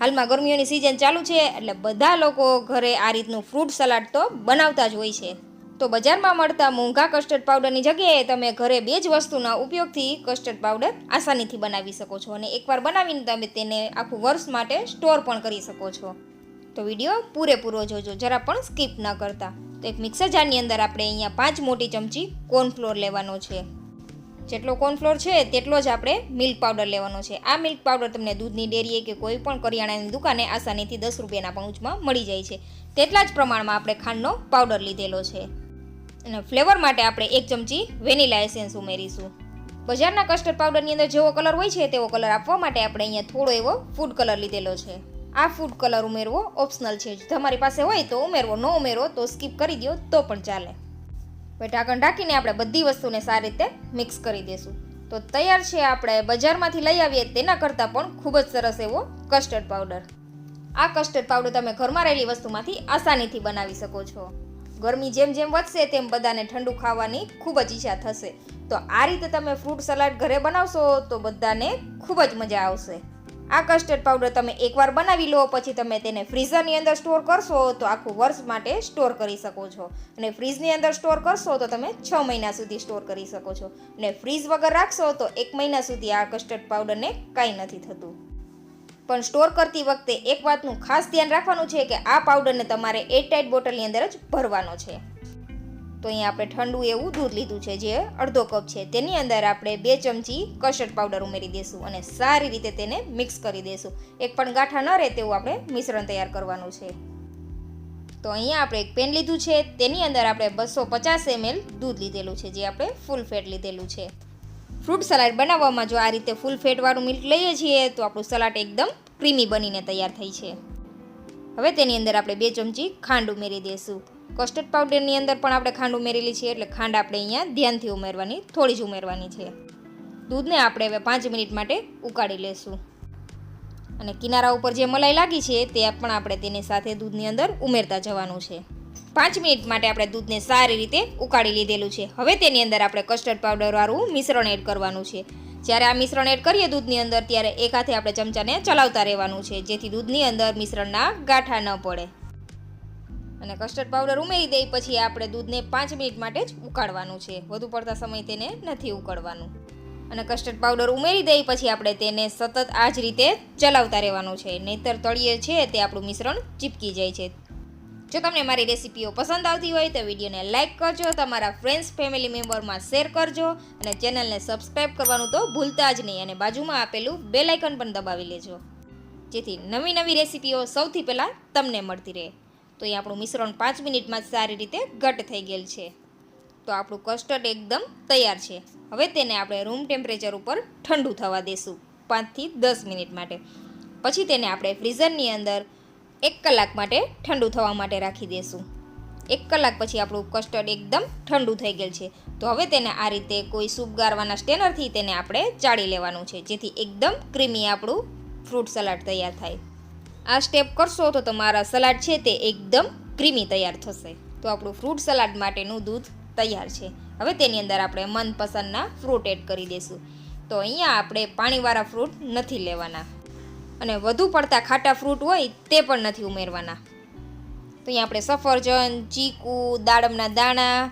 હાલમાં ગરમીઓની સિઝન ચાલુ છે એટલે બધા લોકો ઘરે આ રીતનું ફ્રૂટ સલાડ તો બનાવતા જ હોય છે. તો બજારમાં મળતા મોંઘા કસ્ટર્ડ પાવડરની જગ્યાએ તમે ઘરે બે જ વસ્તુના ઉપયોગથી કસ્ટર્ડ પાવડર આસાનીથી બનાવી શકો છો અને એકવાર બનાવીને તમે તેને આખું વર્ષ માટે સ્ટોર પણ કરી શકો છો. તો વીડિયો પૂરેપૂરો જોજો, જરા પણ સ્કીપ ન કરતા. તો એક મિક્સર જારની અંદર આપણે અહીંયા પાંચ મોટી ચમચી કોર્નફ્લોર લેવાનો છે. જેટલો કોર્નફ્લોર છે, તેટલો જ આપણે મિલ્ક પાવડર લેવાનો છે. આ મિલ્ક પાવડર તમને દૂધની ડેરીએ કે કોઈ પણ કરિયાણાની દુકાને આસાનીથી દસ રૂપિયાના પાઉચમાં મળી જાય છે. તેટલા જ પ્રમાણમાં આપણે ખાંડનો પાવડર લીધેલો છે. અને ફ્લેવર માટે આપણે એક ચમચી વેનીલા એસેન્સ ઉમેરીશું. બજારના કસ્ટર્ડ પાવડરની અંદર જેવો કલર હોય છે, તેવો કલર આપવા માટે આપણે અહીંયા થોડો એવો ફૂડ કલર લીધેલો છે. આ ફૂડ કલર ઉમેરવો ઓપ્શનલ છે. તમારી પાસે હોય તો ઉમેરવો, ન ઉમેરો તો સ્કીપ કરી દો તો પણ ચાલે. હવે ઢાંકણ ઢાંકીને આપણે બધી વસ્તુને સારી રીતે મિક્સ કરી દઈશું તો તૈયાર છે આપણે બજારમાંથી લઈ આવીએ, તેના કરતાં પણ ખૂબ જ સરસ એવો કસ્ટર્ડ પાવડર આ કસ્ટર્ડ પાવડર તમે ઘરમાં રહેલી વસ્તુમાંથી આસાનીથી બનાવી શકો છો. ગરમી જેમ જેમ વધશે તેમ બધાને ઠંડુ ખાવાની ખૂબ જ ઈચ્છા થશે. તો આ રીતે તમે ફ્રૂટ સલાડ ઘરે બનાવશો તો બધાને ખૂબ જ મજા આવશે. આ કસ્ટર્ડ પાવડર તમે એકવાર બનાવી લો, પછી તમે તેને ફ્રીઝરની અંદર સ્ટોર કરશો, તો આખું વર્ષ માટે સ્ટોર કરી શકો છો. અને ફ્રીઝની અંદર સ્ટોર કરશો, તો તમે છ મહિના સુધી સ્ટોર કરી શકો છો. અને ફ્રીઝ વગર રાખશો, તો એક મહિના સુધી આ કસ્ટર્ડ પાવડરને કાંઈ નથી થતું. પણ સ્ટોર કરતી વખતે એક વાતનું ખાસ ધ્યાન રાખવાનું છે કે આ પાવડરને તમારે એરટાઇટ બોટલની અંદર જ ભરવાનો છે. તો અહીંયા આપણે ઠંડુ એવું દૂધ લીધું છે, જે અડધો કપ છે. તેની અંદર આપણે બે ચમચી કસ્ટર્ડ પાવડર ઉમેરી દઈશું અને સારી રીતે તેને મિક્સ કરી દઈશું એક પણ ગાંઠા ન રહે તેવું આપણે મિશ્રણ તૈયાર કરવાનું છે. તો અહીંયા આપણે એક પેન લીધું છે, તેની અંદર આપણે બસો પચાસ એમએલ દૂધ લીધેલું છે, જે આપણે ફૂલ ફેટ લીધેલું છે. ફ્રૂટ સલાડ બનાવવામાં જો આ રીતે ફૂલ ફેટવાળું મિલ્ક લઈએ છીએ, તો આપણું સલાડ એકદમ ક્રીમી બનીને તૈયાર થઈ છે. હવે તેની અંદર આપણે બે ચમચી ખાંડ ઉમેરી દઈશું કસ્ટર્ડ પાવડરની અંદર પણ આપણે ખાંડ ઉમેરેલી છે, એટલે ખાંડ આપણે અહીંયા ધ્યાનથી ઉમેરવાની, થોડી જ ઉમેરવાની છે. દૂધને આપણે હવે પાંચ મિનિટ માટે ઉકાળી લેશું. અને કિનારા ઉપર જે મલાઈ લાગી છે, તે પણ આપણે તેની સાથે દૂધની અંદર ઉમેરતા જવાનું છે. પાંચ મિનિટ માટે આપણે દૂધને સારી રીતે ઉકાળી લીધેલું છે. હવે તેની અંદર આપણે કસ્ટર્ડ પાવડરવાળું મિશ્રણ એડ કરવાનું છે. જ્યારે આ મિશ્રણ એડ કરીએ દૂધની અંદર, ત્યારે એક હાથે આપણે ચમચાને ચલાવતા રહેવાનું છે, જેથી દૂધની અંદર મિશ્રણના ગાંઠા ન પડે. અને કસ્ટર્ડ પાવડર ઉમેરી દઈ પછી આપણે દૂધને પાંચ મિનિટ માટે જ ઉકાળવાનું છે. વધુ પડતા સમય તેને નથી ઉકળવાનું. અને કસ્ટર્ડ પાવડર ઉમેરી દઈ પછી આપણે તેને સતત આ જ રીતે ચલાવતા રહેવાનું છે. નહીતર તળિયે છે તે આપણું મિશ્રણ ચીપકી જાય છે. જો તમને મારી રેસીપીઓ પસંદ આવતી હોય તો વિડીયોને લાઇક કરજો, તમારા ફ્રેન્ડ્સ ફેમિલી મેમ્બરમાં શેર કરજો અને ચેનલને સબસ્ક્રાઈબ કરવાનું તો ભૂલતા જ નહીં. અને બાજુમાં આપેલું બેલ આઇકન પણ દબાવી લેજો. જેથી નવી નવી રેસીપીઓ સૌથી પહેલાં તમને મળતી રહે. તો એ આપણું મિશ્રણ પાંચ મિનિટમાં સારી રીતે ઘટ થઈ ગયેલ છે. તો આપણું કસ્ટર્ડ એકદમ તૈયાર છે. હવે તેને આપણે રૂમ ટેમ્પરેચર ઉપર ઠંડુ થવા દેશું પાંચથી દસ મિનિટ માટે. પછી તેને આપણે ફ્રીઝરની અંદર એક કલાક માટે ઠંડુ થવા માટે રાખી દઈશું એક કલાક પછી આપણું કસ્ટર્ડ એકદમ ઠંડુ થઈ ગયેલ છે. તો હવે તેને આ રીતે કોઈ સૂપ ગારવાના સ્ટેનરથી તેને આપણે ચાળી લેવાનું છે, જેથી એકદમ ક્રીમી આપણું ફ્રૂટ સલાડ તૈયાર થાય. આ સ્ટેપ કરશો તો તમારા સલાડ છે તે એકદમ ક્રીમી તૈયાર થશે. તો આપણું ફ્રૂટ સલાડ માટેનું દૂધ તૈયાર છે. હવે તેની અંદર આપણે મનપસંદના ફ્રૂટ એડ કરી દઈશું. તો અહીંયા આપણે પાણીવાળા ફ્રૂટ નથી લેવાના. અને વધુ પડતા ખાટા ફ્રૂટ હોય તે પણ નથી ઉમેરવાના. તો અહીંયા આપણે સફરજન, ચીકુ, દાડમના દાણા,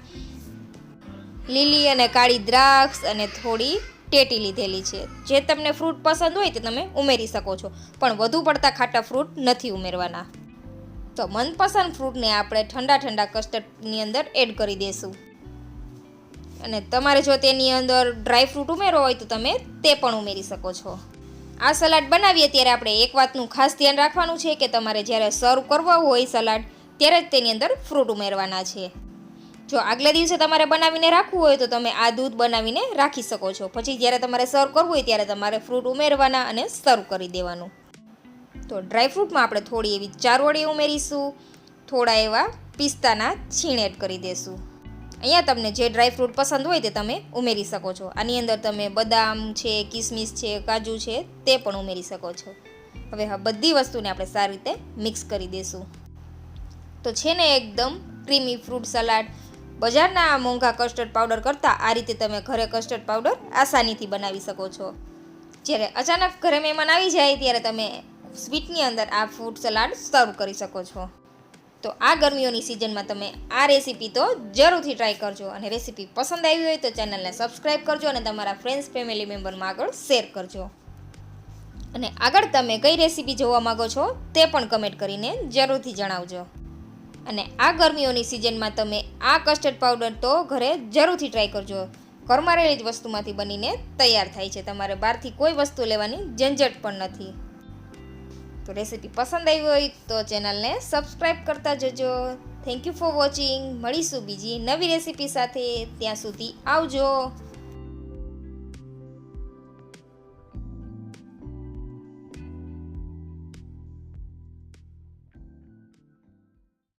લીલી અને કાળી દ્રાક્ષ અને થોડી ટેટી લીધેલી છે. જે તમને ફ્રૂટ પસંદ હોય તે તમે ઉમેરી શકો છો. પણ વધુ પડતા ખાટા ફ્રૂટ નથી ઉમેરવાના. તો મનપસંદ ફ્રૂટને આપણે ઠંડા ઠંડા કસ્ટર્ડની અંદર એડ કરી દઈશું અને તમારે જો તેની અંદર ડ્રાય ફ્રૂટ ઉમેરવો હોય તો તમે તે પણ ઉમેરી શકો છો. આ સલાડ બનાવીએ ત્યારે આપણે એક વાતનું ખાસ ધ્યાન રાખવાનું છે કે તમારે જ્યારે સર્વ કરવા હોય સલાડ, ત્યારે જ તેની અંદર ફ્રૂટ ઉમેરવાના છે. જો આગલા દિવસે તમારે બનાવીને રાખવું હોય તો તમે આ દૂધ બનાવીને રાખી શકો છો. પછી જ્યારે તમારે સર્વ કરવું હોય ત્યારે તમારે ફ્રૂટ ઉમેરવાના અને સર્વ કરી દેવાનું. તો ડ્રાયફ્રૂટમાં આપણે થોડી એવી ચારવડી ઉમેરીશું. થોડા એવા પિસ્તાના છીણ એડ કરી દઈશું અહીંયા તમને જે ડ્રાય ફ્રૂટ પસંદ હોય તે તમે ઉમેરી શકો છો. આની અંદર તમે બદામ છે, કિસમિસ છે, કાજુ છે, તે પણ ઉમેરી શકો છો. હવે હા બધી વસ્તુને આપણે સારી રીતે મિક્સ કરી દઈશું તો છે ને એકદમ ક્રીમી ફ્રૂટ સલાડ બજારના આ મોંઘા કસ્ટર્ડ પાવડર કરતાં આ રીતે તમે ઘરે કસ્ટર્ડ પાવડર આસાનીથી બનાવી શકો છો. જ્યારે અચાનક ઘરે મહેમાન આવી જાય ત્યારે તમે સ્વીટની અંદર આ ફ્રૂટ સલાડ સર્વ કરી શકો છો. તો આ ગરમીઓની સિઝનમાં તમે આ રેસીપી તો જરૂરથી ટ્રાય કરજો અને રેસીપી પસંદ આવી હોય તો ચેનલને સબસ્ક્રાઈબ કરજો અને તમારા ફ્રેન્ડ્સ ફેમિલી મેમ્બરમાં આગળ શેર કરજો. અને આગળ તમે કઈ રેસીપી જોવા માંગો છો તે પણ કમેન્ટ કરીને જરૂરથી જણાવજો. અને આ ગરમીઓની સિઝનમાં તમે આ કસ્ટર્ડ પાવડર તો ઘરે જરૂરથી ટ્રાય કરજો. ઘરમાં રહેલી જ વસ્તુમાંથી બનીને તૈયાર થાય છે. તમારે બહારથી કોઈ વસ્તુ લેવાની ઝંઝટ પણ નથી. તો રેસીપી પસંદ આવી હોય તો ચેનલને સબસ્ક્રાઈબ કરતા જજો. થેન્ક યુ ફોર વોચિંગ મળીશું બીજી નવી રેસીપી સાથે. ત્યાં સુધી આવજો.